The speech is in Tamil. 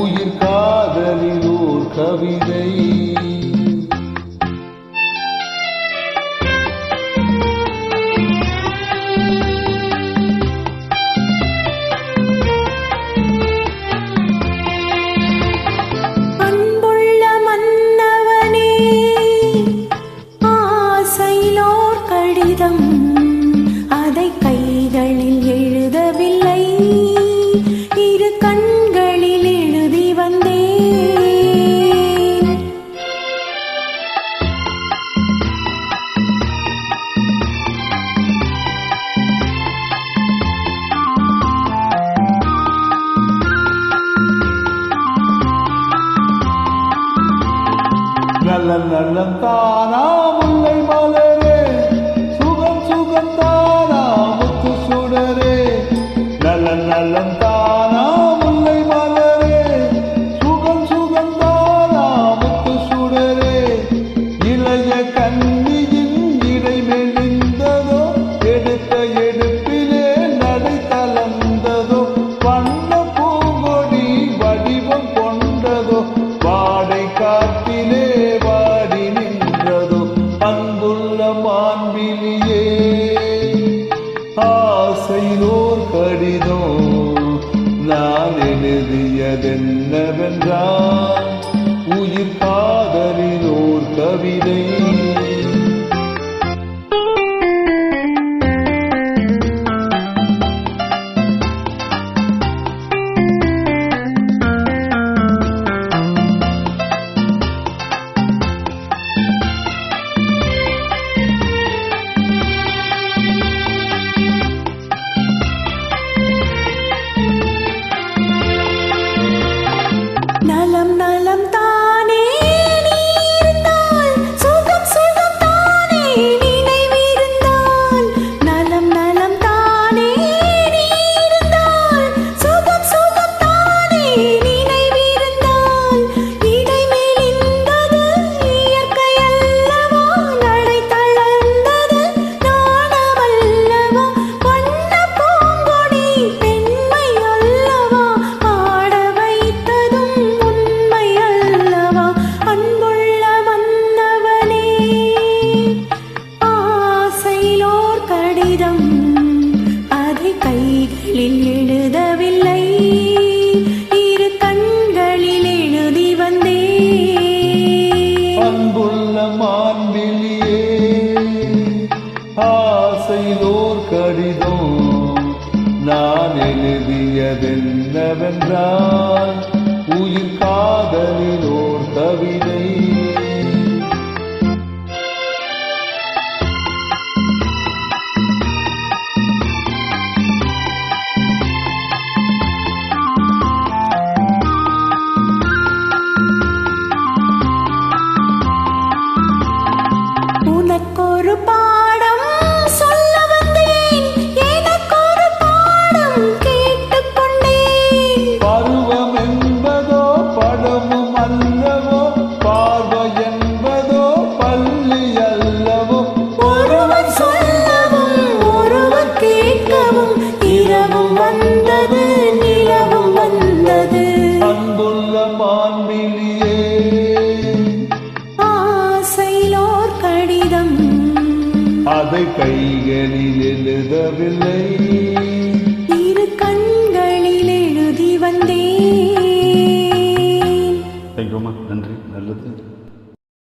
உயிர் காதலினோர் கவிதை. la la என்னவென்றால் உயிர் பாதலினோர் கவிதை அன்புள்ள மான்விலியே ஆசையிலோர் கடிதம் நான் எழுதியதென்னவென்றால் உயிர் காதலிலோர் கவிதை. அதை கைகளில் எழுதவில்லை.